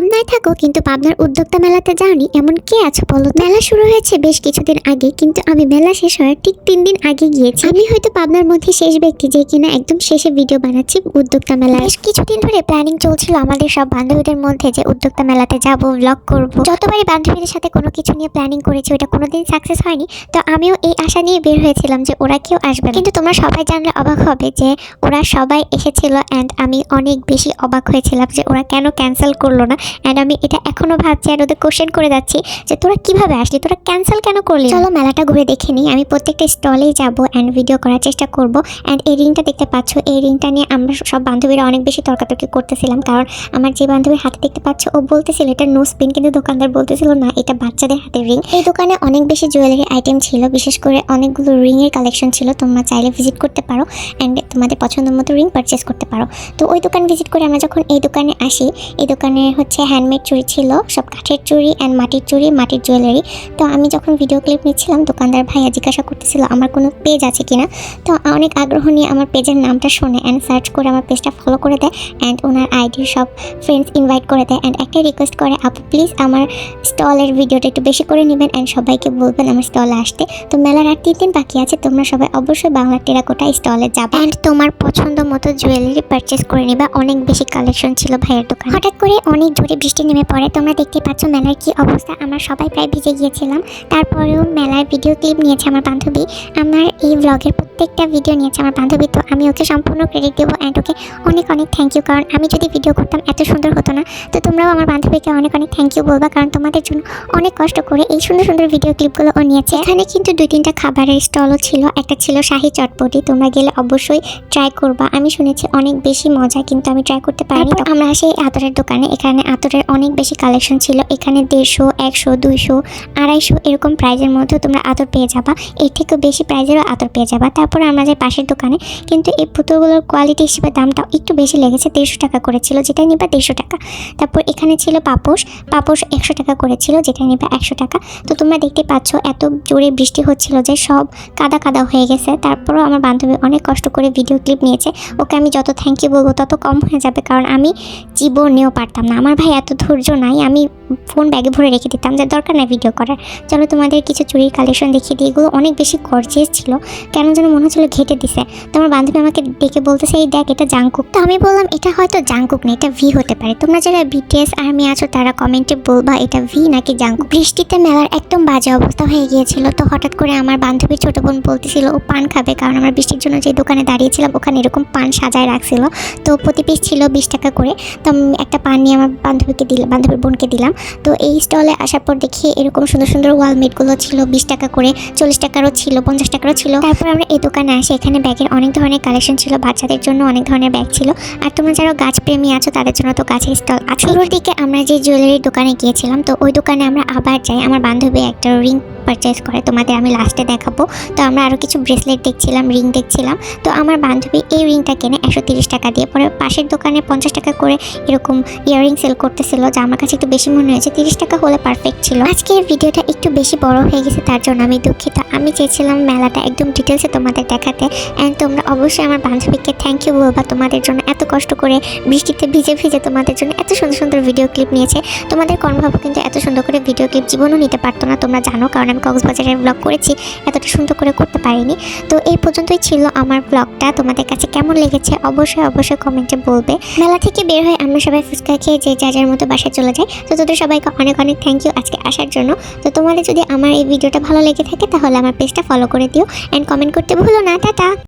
পাবনায় থাকো, কিন্তু পাবনার উদ্যোক্তা মেলাতে যাওনি এমন কে আছো বলো মেলা শুরু হয়েছে বেশ কিছুদিন আগে, কিন্তু আমি মেলা শেষ হওয়ার ঠিক তিন দিন আগে গিয়েছি। আমি হয়তো পাবনার মধ্যে শেষ ব্যক্তি যে কিনা একদম শেষে ভিডিও বানাচ্ছি উদ্যোক্তা মেলা বেশ কিছুদিন ধরে প্ল্যানিং চলছিল আমাদের সব বান্ধবীদের মধ্যে যে উদ্যোক্তা মেলাতে যাব ব্লগ করব। যতবারই বান্ধবীদের সাথে কোনো কিছু নিয়ে প্ল্যানিং করেছি, ওটা কোনোদিন সাকসেস হয়নি। তো আমিও এই আশা নিয়ে বের হয়েছিলাম যে ওরা কেউ আসবে কিন্তু তোমরা সবাই জানলে অবাক হবে যে ওরা সবাই এসেছিল অ্যান্ড আমি অনেক বেশি অবাক হয়েছিলাম যে ওরা কেন ক্যান্সেল করল না। অ্যান্ড আমি এটা এখনও ভাবছি আর ওদের কোশ্চেন করে যাচ্ছি যে তোরা কীভাবে আসলি? তোরা ক্যান্সেল কেন করলি? চলো মেলাটা ঘুরে দেখে নিই। আমি প্রত্যেকটা স্টলেই যাব অ্যান্ড ভিডিও করার চেষ্টা করব। অ্যান্ড এই রিংটা দেখতে পাচ্ছ। এই রিংটা নিয়ে আমরা সব বান্ধবীরা অনেক বেশি তর্কাতর্কি করতেছিলাম। কারণ আমার যে বান্ধবীর হাতে দেখতে পাচ্ছ, ও বলতেছিল, এটা নো স্পিন কিন্তু দোকানদার বলতেছিল, না, এটা বাচ্চাদের হাতের রিং এই দোকানে অনেক বেশি জুয়েলারি আইটেম ছিল। বিশেষ করে অনেকগুলো রিংয়ের কালেকশন ছিল। তোমরা চাইলে ভিজিট করতে পারো অ্যান্ড তোমাদের পছন্দ মতো রিং পারচেস করতে পারো। তো ওই দোকান ভিজিট করে আমরা যখন এই দোকানে আসি, এই দোকানে হচ্ছে হ্যান্ডমেড চুড়ি ছিল সব কাঠের চুড়ি অ্যান্ড মাটির চুড়ি মাটির জুয়েলারি তো আমি যখন ভিডিও ক্লিপ নিচ্ছিলাম দোকানদার ভাইয়া জিজ্ঞাসা করতেছিল আমার কোনো পেজ আছে কিনা? তো অনেক আগ্রহ নিয়ে আমার পেজের নামটা শোনে অ্যান্ড সার্চ করে আমার পেজটা ফলো করে দেয় অ্যান্ড ওনার আইডির সব ফ্রেন্ডস ইনভাইট করে দেয় অ্যান্ড একটাই রিকোয়েস্ট করে আপু প্লিজ আমার স্টলের ভিডিওটা একটু বেশি করে নেবেন অ্যান্ড সবাইকে বলবেন আমার স্টলে আসতে। তো মেলার আর তিন দিন বাকি আছে তোমরা সবাই অবশ্যই বাংলা টেরাকোটা স্টলে যাবে। অ্যান্ড তোমার পছন্দ মতো জুয়েলারি পারচেস করে নিবা অনেক বেশি কালেকশন ছিল ভাইয়ের দোকান। হঠাৎ করে অনেক জোরে বৃষ্টি নেমে পড়ে। তোমরা দেখতে পাচ্ছ মেলার কি অবস্থা। আমরা সবাই প্রায় ভিজে গিয়েছিলাম। তারপরেও মেলার ভিডিও ক্লিপ নিয়েছে আমার বান্ধবী। আমার এই ব্লগের প্রত্যেকটা ভিডিও নিয়েছে আমার বান্ধবী। তো আমি ওকে সম্পূর্ণ ক্রেডিট দেবো অ্যান্ড ওকে অনেক অনেক থ্যাংক ইউ কারণ আমি যদি ভিডিও করতাম এত সুন্দর হতো না। তো তোমরাও আমার বান্ধবীকে অনেক অনেক থ্যাংক ইউ বলবা কারণ তোমাদের জন্য অনেক কষ্ট করে এই সুন্দর সুন্দর ভিডিও ক্লিপগুলো ও নিয়েছে। এখানে কিন্তু দুই তিনটা খাবারের স্টলও ছিল। একটা ছিল শাহি চটপটি। তোমরা গেলে অবশ্যই ট্রাই করবা। আমি শুনেছি অনেক বেশি মজা কিন্তু আমি ট্রাই করতে পারিনি। আমরা আসি এই আতরের দোকানে এখানে আতরের অনেক বেশি কালেকশন ছিল। এখানে দেড়শো, একশো, দুইশো, আড়াইশো এরকম প্রাইজের মধ্যেও তোমরা আতর পেয়ে যাবা। এর থেকেও বেশি প্রাইজেরও আতর পেয়ে যাবা। তারপর আমরা যাই পাশের দোকানে। কিন্তু এই পুতুলগুলোর কোয়ালিটি হিসেবে দামটাও একটু বেশি লেগেছে, দেড়শো টাকা করেছিল যেটা নিবা দেড়শো টাকা। তারপর এখানে ছিল পাপোশ। পাপোশ একশো টাকা করেছিল যেটা নিবা একশো টাকা। তো তোমরা দেখতে পাচ্ছ, এত জোরে বৃষ্টি হচ্ছিল যে সব কাদা কাদা হয়ে গেছে। তারপরও আমার বান্ধবী অনেক কষ্ট করে ভিডিও ক্লিপ নিয়েছে। ওকে আমি যত থ্যাংক ইউ বলব, তত কম হয়ে যাবে। কারণ আমি জীবনেও পারতাম না। আমার ভাই, এত ধৈর্য নাই, আমি ফোন ব্যাগে ভরে রেখে দিতাম, যে দরকার নাই ভিডিও করার। চলো তোমাদের কিছু চুরির কালেকশন দেখিয়ে দিই, এগুলো অনেক বেশি গর্জিয়াস ছিল, কেন যেন মনে হচ্ছিল ঘেটে দিছে। তো আমার বান্ধবী আমাকে ডেকে বলতেছে, এই দেখ, এটা জাংকুক তো আমি বললাম, এটা হয়তো জাংকুক না, এটা ভি হতে পারে। তোমরা যারা বিটিএস আর্মি আছো, তারা কমেন্টে বলবা, এটা ভি নাকি জাংকুক বৃষ্টিতে মেলার একদম বাজে অবস্থা হয়ে গিয়েছিল, তো হঠাৎ করে আমার বান্ধবীর ছোট বোন বলতেছিল, ও পান খাবে, কারণ আমরা বৃষ্টির জন্য যে দোকানে দাঁড়িয়েছিলাম, ওখানে এরকম পান সাজায় রাখছিল। তো প্রতি পিস ছিল বিশ টাকা করে, তো একটা পান নিয়ে আমার বান্ধবীকে দিলাম বান্ধবীর বোনকে দিলাম। তো এই স্টলে আসার পর দেখি এরকম সুন্দর সুন্দর ওয়ালমেটগুলো ছিল, বিশ টাকা করে, চল্লিশ টাকারও ছিল, পঞ্চাশ টাকারও ছিল। তারপর আমরা এই দোকানে আসি, এখানে ব্যাগের অনেক ধরনের কালেকশন ছিল, বাচ্চাদের জন্য অনেক ধরনের ব্যাগ ছিল। আর তোমরা যারা গাছ প্রেমী আছো, তাদের জন্য তো গাছের স্টল আছে দিকে আমরা যে জুয়েলারির দোকানে গিয়েছিলাম, তো ওই দোকানে আমরা আবার যাই। আমার বান্ধবী একটা রিং পারচেস করে, তোমাদের আমি লাস্টে দেখাবো। তো আমরা আরও কিছু ব্রেসলেট দেখছিলাম রিং দেখছিলাম। তো আমার বান্ধবী এই রিংটা কেনে একশো টাকা দিয়ে, পরে পাশের দোকানে পঞ্চাশ টাকা করে এরকম ইয়াররিং সেল করতেছিল যা আমার কাছে একটু বেশি মনে হয়েছে, তিরিশ টাকা হলে পারফেক্ট ছিল। আজকের ভিডিওটা একটু বেশি বড় হয়ে গেছে, তার জন্য আমি দুঃখিত। আমি চেয়েছিলাম মেলাটা একদম ডিটেলসে তোমাদের দেখাতে অ্যান্ড তোমরা অবশ্যই আমার বান্ধবীকে থ্যাংক ইউ বলবা, তোমাদের জন্য এত কষ্ট করে বৃষ্টিতে ভিজে ভিজে তোমাদের জন্য এত সুন্দর সুন্দর ভিডিও ক্লিপ নিয়েছে। তোমাদের কর্মভাব কিন্তু এত সুন্দর করে ভিডিও ক্লিপ জীবনও নিতে পারতো না, তোমরা জানো, কারণ আমি কক্সবাজারের ব্লগ করেছি, এতটা সুন্দর করে করতে পারিনি। তো এই পর্যন্তই ছিল আমার ব্লগটা তোমাদের কাছে কেমন লেগেছে অবশ্যই অবশ্যই কমেন্টে বলবে। মেলা থেকে বের হয়ে আমরা সবাই ফুচকা খেয়ে যে যার যার মতো বাসায় চলে যায়। তো তোদের সবাইকে অনেক অনেক থ্যাংক ইউ আজকে আসার জন্য। তো তোমাদের যদি আমার এই ভিডিওটা ভালো লেগে থাকে, তাহলে আমার পেজটা ফলো করে দিও অ্যান্ড কমেন্ট করতে ভুলো না। টাটা!